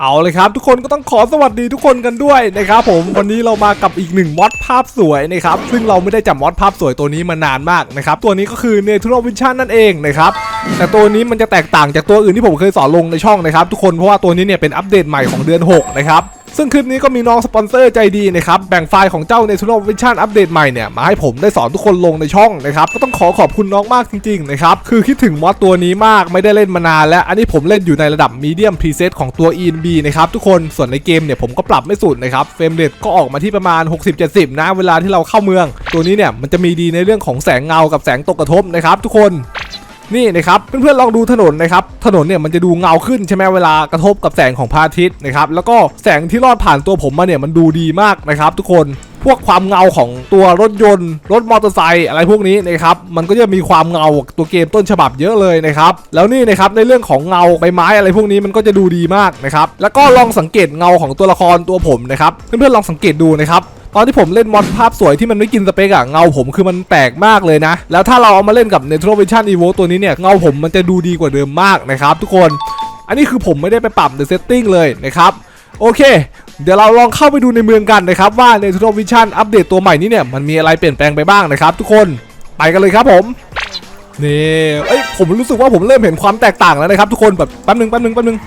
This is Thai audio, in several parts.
เอาเลยครับ ทุกคนก็ต้องขอสวัสดีทุกคนกันด้วยนะครับผมวันนี้เรามากับอีกหนึ่งมอดภาพสวยนะครับซึ่งเราไม่ได้จับมอดภาพสวยตัวนี้มานานมากนะครับตัวนี้ก็คือเนทโรวินชันนั่นเองนะครับแต่ตัวนี้มันจะแตกต่างจากตัวอื่นที่ผมเคยสอนลงในช่องนะครับทุกคนเพราะว่าตัวนี้เนี่ยเป็นอัปเดตใหม่ของเดือน 6 นะครับ ซึ่งคลิปนี้ก็มีน้องสปอนเซอร์ใจดีนะครับแบ่งไฟล์ของเจ้า Natural Vision อัปเดตใหม่เนี่ยมาให้ผมได้สอนทุกคนลงในช่องนะครับก็ต้องขอขอบคุณน้องมากจริงๆนะครับคือคิดถึงมอดตัวนี้มากไม่ได้เล่นมานานแล้ว อันนี้ผมเล่นอยู่ในระดับมีเดียมพรีเซตของตัว ENB นะครับทุกคนส่วนในเกมเนี่ยผมก็ปรับไม่สุดนะครับเฟรมเรทก็ออกมาที่ประมาณ 60-70 นะเวลาที่เราเข้าเมือง ตัวนี้เนี่ยมันจะมีดีในเรื่องของแสงเงากับแสงตกกระทบนะครับทุกคน นี่นะครับเพื่อนๆลองดูถนนนะครับถนนเนี่ยมันจะดูเงาขึ้นใช่ไหมเวลากระทบกับแสงของพระอาทิตย์นะครับแล้วก็แสงที่ลอดผ่านตัวผมมาเนี่ยมันดูดีมากนะครับ ทุกคนพวกความเงาของตัวรถยนต์ รถมอเตอร์ไซค์อะไรพวกนี้นะครับมันก็จะมีความเงาตัวเกมต้นฉบับเยอะเลยนะครับแล้วนี่นะครับในเรื่องของเงาใบไม้อะไรพวกนี้มันก็จะดูดีมากนะครับแล้วก็ลองสังเกตเงาของตัวละครตัวผมนะครับเพื่อนๆลองสังเกตดูนะครับ ตอนที่ผมเล่นมอดภาพสวยที่มันไม่กินสเปกอะเงาผมคือมันแปลกมากเลยนะ แล้วถ้าเราเอามาเล่นกับ Natural Vision Evo ตัวนี้เนี่ยเงาผมมันจะดูดีกว่าเดิมมากนะครับทุกคน อันนี้คือผมไม่ได้ไปปรับในเซตติ้งเลยนะครับโอเค เดี๋ยวเราลองเข้าไปดูในเมืองกันนะครับ ว่า Natural Vision อัปเดตตัวใหม่นี้เนี่ยมันมีอะไรเปลี่ยนแปลงไปบ้างนะครับ ทุกคนไปกันเลยครับผมนี่เอ้ยผมรู้สึกว่าผมเริ่มเห็นความแตกต่างแล้วนะครับ ทุกคนแบบแป๊บนึงแป๊บนึงแป๊บนึง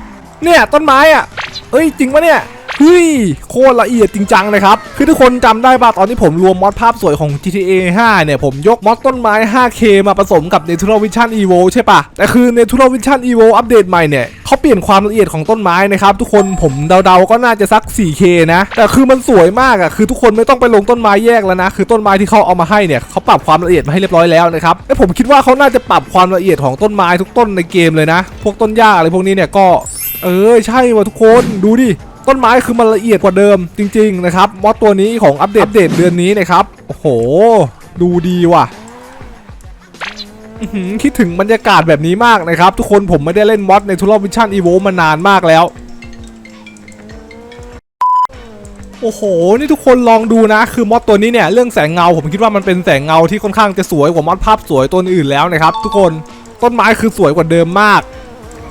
เนี่ยต้นไม้อะเอ้ยจริงปะเนี่ย เฮ้ยโคตรละเอียดจริงจังเลยครับ คือทุกคนจำได้ป่ะตอนที่ผมรวมมอดภาพสวยของ GTA 5 เนี่ย ผมยกมอดต้นไม้ 5K มาผสมกับ Natural Vision Evo ใช่ปะแต่คือ Natural Vision Evo อัปเดตใหม่เนี่ยเขาเปลี่ยนความละเอียดของต้นไม้นะครับ ทุกคนผมเดาๆก็น่าจะสัก 4K นะ แต่คือมันสวยมากอะคือทุกคนไม่ต้องไปลงต้นไม้แยกแล้วนะ คือต้นไม้ที่เขาเอามาให้เนี่ยเขาปรับความละเอียดมาให้เรียบร้อยแล้วนะครับและผมคิดว่าเขาน่าจะปรับความละเอียดของต้นไม้ทุกต้นในเกมเลยนะ พวกต้นหญ้าอะไรพวกนี้เนี่ยก็เออใช่ว่ะทุกคนดูดิ ต้นไม้คือมันละเอียดกว่าเดิมจริง ๆ นะครับมอดตัวนี้ของอัปเดตเดตเดือนนี้นะครับ โอ้โห ดูดีว่ะคิดถึงบรรยากาศแบบนี้มากนะครับ ทุกคนผมไม่ได้เล่นมอดในทูลวิชั่นอีโวมานานมากแล้ว โอ้โห นี่ทุกคนลองดูนะ คือมอดตัวนี้เนี่ย เรื่องแสงเงา ผมคิดว่ามันเป็นแสงเงาที่ค่อนข้างจะสวยกว่ามอดภาพสวยตัวอื่นแล้วนะครับ ทุกคนต้นไม้คือสวยกว่าเดิมมาก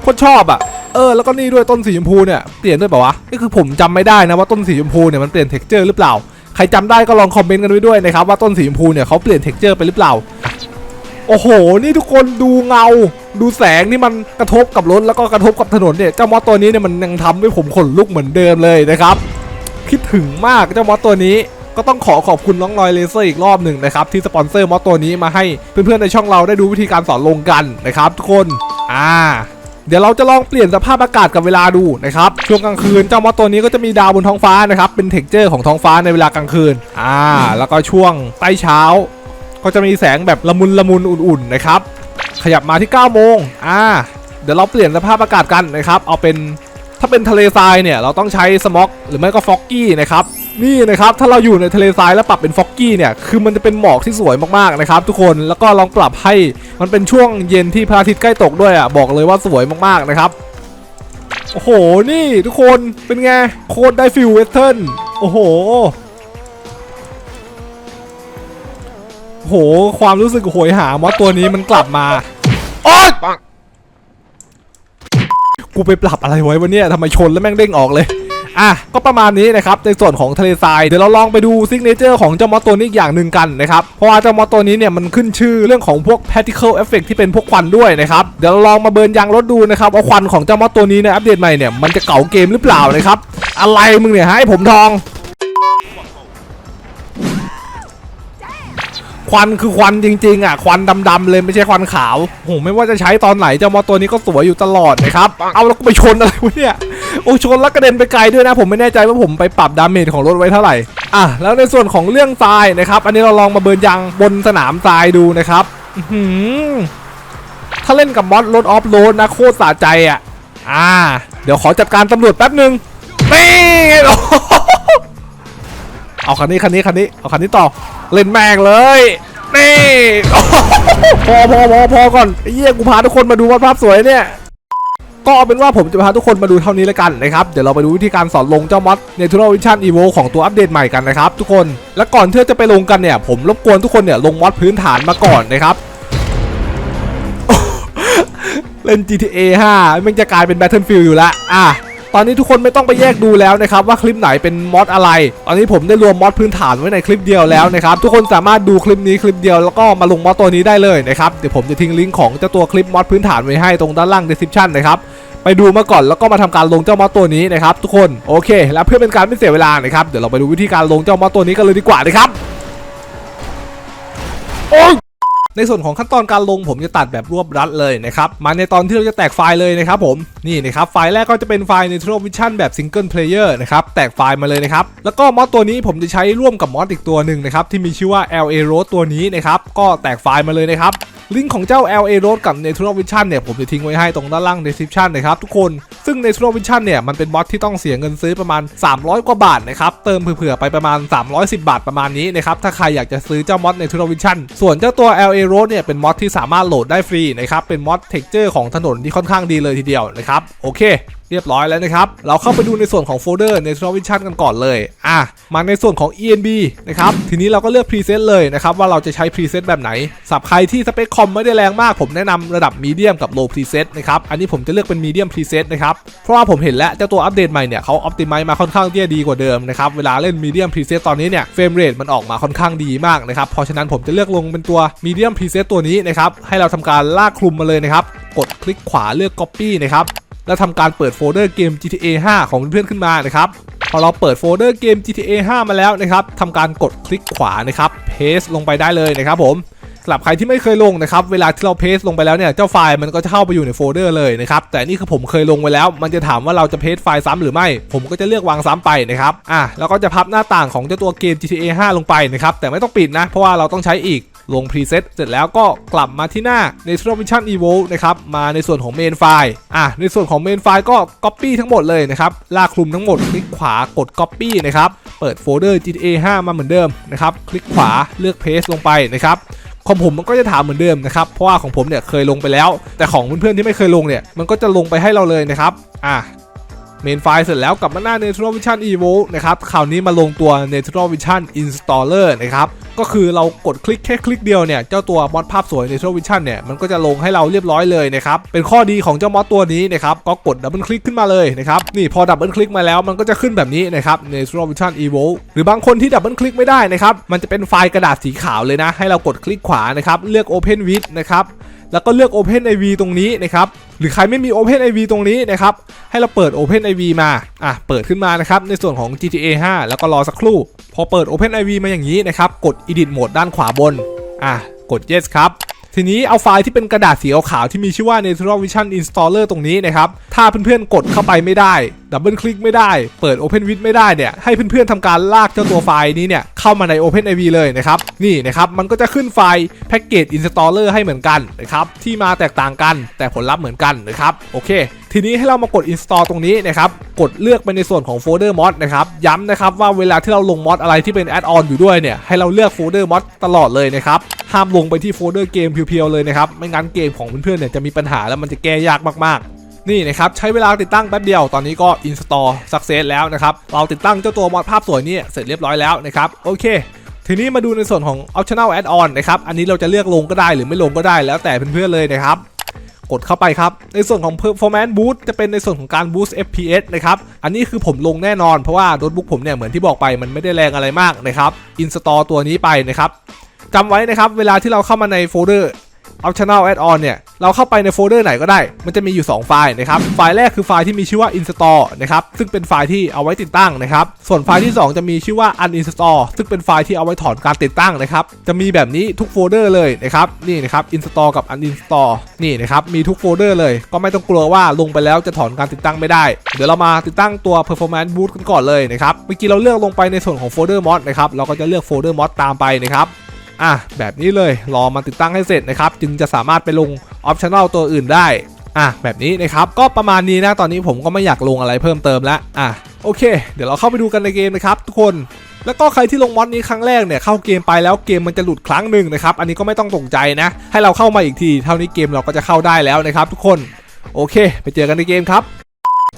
โคตรชอบอะ เออแล้วก็นี่ด้วยต้นสีชมพูเนี่ยเปลี่ยนด้วยเปล่าวะนี่คือผมจำไม่ได้นะว่าต้นสีชมพูเนี่ยมันเปลี่ยนเท็กเจอร์หรือเปล่าใครจำได้ก็ลองคอมเมนต์กันไว้ด้วยนะครับว่าต้นสีชมพูเนี่ยเขาเปลี่ยนเท็กเจอร์ไปหรือเปล่าโอ้โห นี่ทุกคนดูเงา ดูแสงที่มันกระทบกับรถแล้วก็กระทบกับถนนเนี่ย เจ้ามอสตัวนี้เนี่ยมันยังทำให้ผมขนลุกเหมือนเดิมเลยนะครับ คิดถึงมากเจ้ามอสตัวนี้ ก็ต้องขอขอบคุณน้องนอยเลเซอร์อีกรอบหนึ่งนะครับ ที่สปอนเซอร์มอสตัวนี้มาให้เพื่อนๆในช่องเราได้ดูวิธีการสอนลงกันนะครับทุกคน อ่า เดี๋ยวเราจะลองเปลี่ยนสภาพอากาศกับเวลาดูนะครับช่วงกลางคืนเจ้ามอสตัวนี้ก็จะมีดาวบนท้องฟ้านะครับเป็นเท็กเจอร์ของท้องฟ้าในเวลากลางคืนอ่าแล้วก็ช่วงใต้เช้า ก็จะมีแสงแบบละมุนละมุนอุ่นๆนะครับขยับมาที่9โมงอ่าเดี๋ยวเราเปลี่ยนสภาพอากาศกันนะครับเอาเป็นถ้าเป็นทะเลทรายเนี่ยเราต้องใช้สม็อกหรือไม่ก็ฟอกกี้นะครับ นี่นะครับถ้าเราอยู่ในทะเลทรายแล้วปรับเป็นฟอกกี้เนี่ยคือมันจะเป็นหมอกที่สวยมากๆนะครับทุกคนแล้วก็ลองปรับให้มันเป็นช่วงเย็นที่พระอาทิตย์ใกล้ตกด้วยอะบอกเลยว่าสวยมากๆนะครับโอ้โหนี่ทุกคนเป็นไงโคตรได้ฟิลเวสเทิร์นโอ้โหโอ้โหความรู้สึกโหยหามอสตัวนี้มันกลับมาโอ๊ยกูไปปรับอะไรไว้วะเนี่ยทำไมชนแล้วแม่งเด้งออกเลย อะก็ประมาณนี้นะครับในส่วนของทะเลทรายเดี๋ยวเราลองไปดูซิกเนเจอร์ของเจ้ามอสตัวนี้อีกอย่างหนึ่งกันนะครับเพราะว่าเจ้ามอสตัวนี้เนี่ยมันขึ้นชื่อเรื่องของพวก particle effect ที่เป็นพวกควันด้วยนะครับเดี๋ยวเราลองมาเบิร์นยางรถดูนะครับว่าควันของเจ้ามอสตัวนี้ในอัปเดตใหม่เนี่ยมันจะเก่าเกมหรือเปล่านะครับอะไรมึงเนี่ยฮะไอ้ผมทอง ควันคือควันจริงๆอะควันดำๆเลยไม่ใช่ควันขาวโหไม่ว่าจะใช้ตอนไหนเจ้ามอสตัวนี้ก็สวยอยู่ตลอดนะครับเอาแล้วก็ไปชนอะไรวะเนี่ย โอ้ชนแล้วกระเด็นไปไกลด้วยนะ ผมไม่แน่ใจว่าผมไปปรับดาเมจของรถไว้เท่าไหร่อะแล้วในส่วนของเรื่องทรายนะครับ อันนี้เราลองมาเบิร์นยางบนสนามทรายดูนะครับหือถ้าเล่นกับมอสรถออฟโรดนะโคตรสะใจอะ อ่า เดี๋ยวขอจัดการตำรวจแป๊บหนึ่งนี่ไงโอ้โหเอาคันนี้คันนี้คันนี้เอาคันนี้ต่อเล่นแม่งเลยนี่พอพอพอพอก่อนเหี้ยกูพาทุกคนมาดูว่าภาพสวยเนี่ย ก็เอาเป็นว่าผมจะพาทุกคนมาดูเท่านี้แล้วกันนะครับ เดี๋ยวเราไปดูวิธีการสอนลงเจ้ามอส Natural Vision Evo ของตัวอัปเดตใหม่กันนะครับทุกคน และก่อนที่จะไปลงกันเนี่ย ผมรบกวนทุกคนเนี่ยลงมอสพื้นฐานมาก่อนนะครับเล่น GTA 5มันจะกลายเป็น Battlefield อยู่แล้วอะตอนนี้ทุกคนไม่ต้องไปแยกดูแล้วนะครับว่าคลิปไหนเป็นมอดอะไร ตอนนี้ผมได้รวมมอดพื้นฐานไว้ในคลิปเดียวแล้วนะครับทุกคนสามารถดูคลิปนี้คลิปเดียวแล้วก็มาลงมอดตัวนี้ได้เลยนะครับเดี๋ยวผมจะทิ้งลิงก์ของเจ้าตัวคลิปมอดพื้นฐานไว้ให้ตรงด้านล่าง description นะครับ ไปดูมาก่อนแล้วก็มาทำการลงเจ้ามอดตัวนี้นะครับทุกคนโอเค แล้วเพื่อเป็นการไม่เสียเวลานะครับเดี๋ยวเราไปดูวิธีการลงเจ้ามอดตัวนี้กันเลยดีกว่านะครับโอ้ในส่วนของขั้นตอนการลงผมจะตัดแบบรวบรัดเลยนะครับมาในตอนที่เราจะแตกไฟล์เลยนะครับผมนี่นะครับไฟล์แรกก็จะเป็นไฟล์ Natural Vision แบบ Single Player นะครับแตกไฟล์มาเลยนะครับแล้วก็มอดตัวนี้ผมจะใช้ร่วมกับมอดอีกตัวหนึ่งนะครับที่มีชื่อว่า LA Road ตัวนี้นะครับก็แตกไฟล์มาเลยนะครับ ลิงก์ของเจ้า LA Road กับ Natural Vision เนี่ยผมจะทิ้งไว้ให้ตรงด้านล่าง description นะครับทุกคน ซึ่ง Natural Vision เนี่ยมันเป็นมอดที่ต้องเสียเงินซื้อประมาณ 300 กว่าบาทนะครับ เติมเผื่อๆไปประมาณ 310 บาทประมาณนี้นะครับ ถ้าใครอยากจะซื้อเจ้ามอด Natural Vision ส่วนเจ้าตัว LA Road เนี่ยเป็นมอดที่สามารถโหลดได้ฟรีนะครับ เป็นมอด texture ของถนนที่ค่อนข้างดีเลยทีเดียวนะครับ โอเคเรียบร้อยแล้วนะครับ เราเข้าไปดูในส่วนของโฟลเดอร์ Natural Vision กันก่อนเลย อะ มาในส่วนของ ENB นะครับ ทีนี้เราก็เลือก preset เลยนะครับ ว่าเราจะใช้ preset แบบไหนสำหรับใครที่สเปคคอมไม่ได้แรงมาก ผมแนะนำระดับ medium กับ low preset นะครับ อันนี้ผมจะเลือกเป็น medium preset นะครับ เพราะว่าผมเห็นแล้วเจ้าตัวอัปเดตใหม่เนี่ยเขา optimize มาค่อนข้างที่จะดีกว่าเดิมนะครับ เวลาเล่น medium preset ตอนนี้เนี่ย frame rate มันออกมาค่อนข้างดีมากนะครับ เพราะฉะนั้นผมจะเลือกลงเป็นตัว medium preset ตัวนี้นะครับให้เราทำการลากคลุมมาเลยนะครับกดคลิกขวาเลือก copy นะครับ แล้วทำการเปิดโฟลเดอร์เกม GTA 5 ของเพื่อนขึ้นมานะครับพอเราเปิดโฟลเดอร์เกม GTA 5 มาแล้วนะครับทำการกดคลิกขวานะครับ paste ลงไปได้เลยนะครับผมสำหรับใครที่ไม่เคยลงนะครับเวลาที่เรา paste ลงไปแล้วเนี่ยเจ้าไฟล์มันก็จะเข้าไปอยู่ในโฟลเดอร์เลยนะครับแต่นี่คือผมเคยลงไว้แล้ว มันจะถามว่าเราจะ paste ไฟล์ซ้ำหรือไม่ ผมก็จะเลือกวางซ้ำไปนะครับอะแล้วก็จะพับหน้าต่างของเจ้าตัวเกม GTA 5 ลงไปนะครับแต่ไม่ต้องปิดนะเพราะว่าเราต้องใช้อีก ลง preset เสร็จแล้วก็กลับมาที่หน้า Natural Vision Evo นะครับมาในส่วนของ main file อะในส่วนของ main file ก็ copy ทั้งหมดเลยนะครับลากคลุมทั้งหมดคลิกขวากด copy นะครับเปิดโฟลเดอร์ GTA 5 มาเหมือนเดิมนะครับคลิกขวาเลือก paste ลงไปนะครับของผมมันก็จะถามเหมือนเดิมนะครับเพราะว่าของผมเนี่ยเคยลงไปแล้ว แต่ของเพื่อนๆที่ไม่เคยลงเนี่ยมันก็จะลงไปให้เราเลยนะครับอะ เมนไฟล์เสร็จแล้วกลับมาหน้า Natural Vision Evo นะครับคราวนี้มาลงตัว Natural Vision Installer นะครับก็คือเรากดคลิกแค่คลิกเดียวเนี่ย เจ้าตัวมอดภาพสวย Natural Vision เนี่ย มันก็จะลงให้เราเรียบร้อยเลยนะครับ เป็นข้อดีของเจ้ามอดตัวนี้นะครับ ก็กดดับเบิลคลิกขึ้นมาเลยนะครับ นี่พอดับเบิลคลิกมาแล้วมันก็จะขึ้นแบบนี้นะครับ Natural Vision Evo หรือบางคนที่ดับเบิลคลิกไม่ได้นะครับ มันจะเป็นไฟล์กระดาษสีขาวเลยนะ ให้เรากดคลิกขวานะครับ เลือก Open with นะครับแล้วก็เลือก Open IV ตรงนี้นะครับหรือใครไม่มี Open IV ตรงนี้นะครับให้เราเปิด Open IV มาอะเปิดขึ้นมานะครับในส่วนของ GTA 5 แล้วก็รอสักครู่ พอเปิด Open IV มาอย่างนี้นะครับกด Edit Mode ด้านขวาบนอะกด Yes ครับทีนี้เอาไฟล์ที่เป็นกระดาษสีขาวที่มีชื่อว่า Natural Vision Installer ตรงนี้นะครับ ถ้าเพื่อนๆกดเข้าไปไม่ได้ดับเบิลคลิกไม่ได้ เปิด Open with ไม่ได้เนี่ย ให้เพื่อนๆทำการลากเจ้าตัวไฟล์นี้เนี่ย เข้ามาใน Open IV เลยนะครับ นี่นะครับ มันก็จะขึ้นไฟล์ Package Installer ให้เหมือนกันนะครับ ที่มาแตกต่างกัน แต่ผลลัพธ์เหมือนกันนะครับ โอเค ทีนี้ให้เรามากด install ตรงนี้นะครับ กดเลือกไปในส่วนของโฟลเดอร์มอดนะครับ ย้ำนะครับว่าเวลาที่เราลงมอดอะไรที่เป็นแอดออนอยู่ด้วยเนี่ย ให้เราเลือกโฟลเดอร์มอดตลอดเลยนะครับ ห้ามลงไปที่โฟลเดอร์เกมเพียวๆเลยนะครับ ไม่งั้นเกมของเพื่อนๆเนี่ยจะมีปัญหาแล้วมันจะแก้ยากมากๆ นี่นะครับใช้เวลาติดตั้งแป๊บเดียวตอนนี้ก็ install success แล้วนะครับเราติดตั้งเจ้าตัวมอดภาพสวยนี่เสร็จเรียบร้อยแล้วนะครับโอเคทีนี้มาดูในส่วนของ optional add-on นะครับ อันนี้เราจะเลือกลงก็ได้หรือไม่ลงก็ได้แล้วแต่เพื่อนๆเลยนะครับ กดเข้าไปครับ ในส่วนของ performance boost จะเป็นในส่วนของการ boost FPS นะครับ อันนี้คือผมลงแน่นอนเพราะว่าโน้ตบุ๊กผมเนี่ย เหมือนที่บอกไปมันไม่ได้แรงอะไรมากนะครับ install ตัวนี้ไปนะครับจำไว้นะครับ เวลาที่เราเข้ามาในโฟลเดอร์ optional add-on เนี่ย เราเข้าไปในโฟลเดอร์ไหนก็ได้ มันจะมีอยู่ 2 ไฟล์นะครับ ไฟล์แรกคือไฟล์ที่มีชื่อว่า install นะครับ ซึ่งเป็นไฟล์ที่เอาไว้ติดตั้งนะครับ ส่วนไฟล์ที่ 2 จะมีชื่อว่า uninstall ซึ่งเป็นไฟล์ที่เอาไว้ถอนการติดตั้งนะครับ จะมีแบบนี้ทุกโฟลเดอร์เลยนะครับ นี่นะครับ install กับ uninstall นี่นะครับ มีทุกโฟลเดอร์เลย ก็ไม่ต้องกลัวว่าลงไปแล้วจะถอนการติดตั้งไม่ได้ เดี๋ยวเรามาติดตั้งตัว performance boot กันก่อนเลยนะครับ เมื่อกี้เราเลือกลงไปในส่วนของโฟลเดอร์ mod นะครับ เราก็จะเลือกโฟลเดอร์ mod ตามไปนะครับ อะแบบนี้เลยรอมันติดตั้งให้เสร็จนะครับจึงจะสามารถไปลง optional ตัวอื่นได้อะแบบนี้นะครับก็ประมาณนี้นะตอนนี้ผมก็ไม่อยากลงอะไรเพิ่มเติมแล้วอะโอเค เดี๋ยวเราเข้าไปดูกันในเกมนะครับทุกคนแล้วก็ใครที่ลงมอดนี้ครั้งแรกเนี่ยเข้าเกมไปแล้วเกมมันจะหลุดครั้งหนึ่งนะครับอันนี้ก็ไม่ต้องตกใจนะให้เราเข้ามาอีกทีเท่านี้เกมเราก็จะเข้าได้แล้วนะครับทุกคนโอเค ไปเจอกันในเกมครับ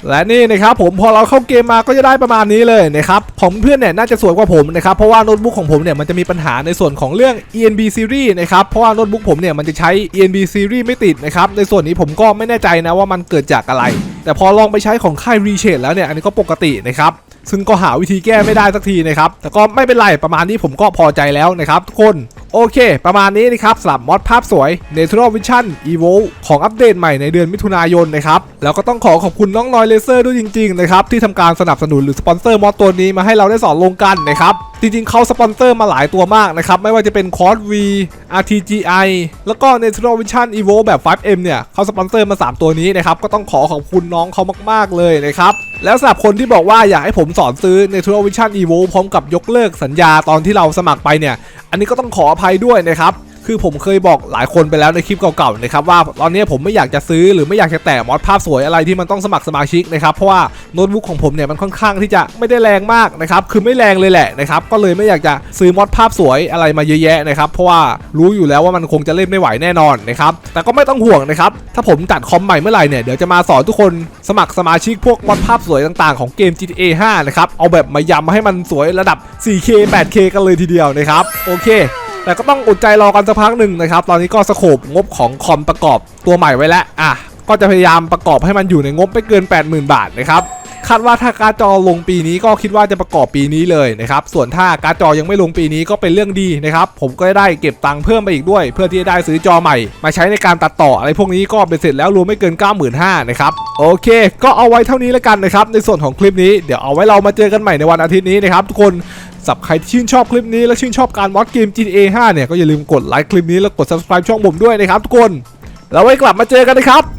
และนี่นะครับผมพอเราเข้าเกมมาก็จะได้ประมาณนี้เลยนะครับของเพื่อนเนี่ยน่าจะสวยกว่าผมนะครับเพราะว่าโน้ตบุ๊กของผมเนี่ยมันจะมีปัญหาในส่วนของเรื่อง ENB series นะครับเพราะว่าโน้ตบุ๊กผมเนี่ยมันจะใช้ ENB series ไม่ติดนะครับในส่วนนี้ผมก็ไม่แน่ใจนะว่ามันเกิดจากอะไร แต่พอลองไปใช้ของค่ายรีเชดแล้วเนี่ยอันนี้ก็ปกตินะครับซึ่งก็หาวิธีแก้ไม่ได้สักทีนะครับแต่ก็ไม่เป็นไรประมาณนี้ผมก็พอใจแล้วนะครับทุกคนโอเค ประมาณนี้นะครับสำหรับมอดภาพสวย Natural Vision Evo ของอัปเดตใหม่ในเดือนมิถุนายนนะครับแล้วก็ต้องขอขอบคุณน้องนอยเลเซอร์ด้วยจริงๆนะครับที่ทำการสนับสนุนหรือสปอนเซอร์มอดตัวนี้มาให้เราได้สอนลงกันนะครับจริงๆเขาสปอนเซอร์มาหลายตัวมากนะครับไม่ว่าจะเป็น c o s V RTGI แล้วก็ Natural Vision Evo แบบ 5M เนี่ยเขาสปอนเซอร์มา 3 ตัวนี้นะครับก็ต้องขอขอบคุณน้องเขามาก ๆ เลยนะครับแล้วสำหรับคนที่บอกว่าอยากให้ผมสอนซื้อ Natural Vision Evo พร้อมกับยกเลิกสัญญาตอนที่เราสมัครไปเนี่ย อันนี้ก็ต้องขออภัยด้วยนะครับคือผมเคยบอกหลายคนไปแล้วในคลิปเก่าๆนะครับว่าตอนนี้ผมไม่อยากจะซื้อหรือไม่อยากจะแตะมอดภาพสวยอะไรที่มันต้องสมัครสมาชิกนะครับเพราะว่าโน้ตบุ๊กของผมเนี่ยมันค่อนข้างที่จะไม่ได้แรงมากนะครับคือไม่แรงเลยแหละนะครับก็เลยไม่อยากจะซื้อมอดภาพสวยอะไรมาเยอะแยะนะครับเพราะว่ารู้อยู่แล้วว่ามันคงจะเล่นไม่ไหวแน่นอนนะครับแต่ก็ไม่ต้องห่วงนะครับถ้าผมจัดคอมใหม่เมื่อไหร่เนี่ยเดี๋ยวจะมาสอนทุกคนสมัครสมาชิกพวกมอดภาพสวยต่างๆของเกม GTA 5นะครับเอาแบบมายำให้มันสวยระดับ 4K 8K กันเลยทีเดียวนะครับโอเค แต่ก็ต้องอดใจรอกันสักพักหนึ่งนะครับ ตอนนี้ก็สโคบงบของคอมประกอบตัวใหม่ไว้แล้วอะก็จะพยายามประกอบให้มันอยู่ในงบไม่เกิน 80,000 บาทนะครับคาดว่าถ้าการ์ดจอลงปีนี้ก็คิดว่าจะประกอบปีนี้เลยนะครับ ส่วนถ้าการ์ดจอยังไม่ลงปีนี้ก็เป็นเรื่องดีนะครับ ผมก็ได้เก็บตังค์เพิ่มไปอีกด้วย เพื่อที่จะได้ซื้อจอใหม่ มาใช้ในการตัดต่ออะไรพวกนี้ก็เป็นเสร็จแล้วรวมไม่เกิน 95,000นะครับ โอเค ก็เอาไว้เท่านี้แล้วกันนะครับ ในส่วนของคลิปนี้ เดี๋ยวเอาไว้เรามาเจอกันใหม่ในวันอาทิตย์นี้นะครับทุกคน สำหรับใครที่ชื่นชอบคลิปนี้และชื่นชอบการมัดเกม GTA 5 เนี่ย ก็อย่าลืมกดไลค์คลิปนี้แล้วกด subscribe ช่องผมด้วยนะครับทุกคน แล้วไว้กลับมาเจอกันนะครับ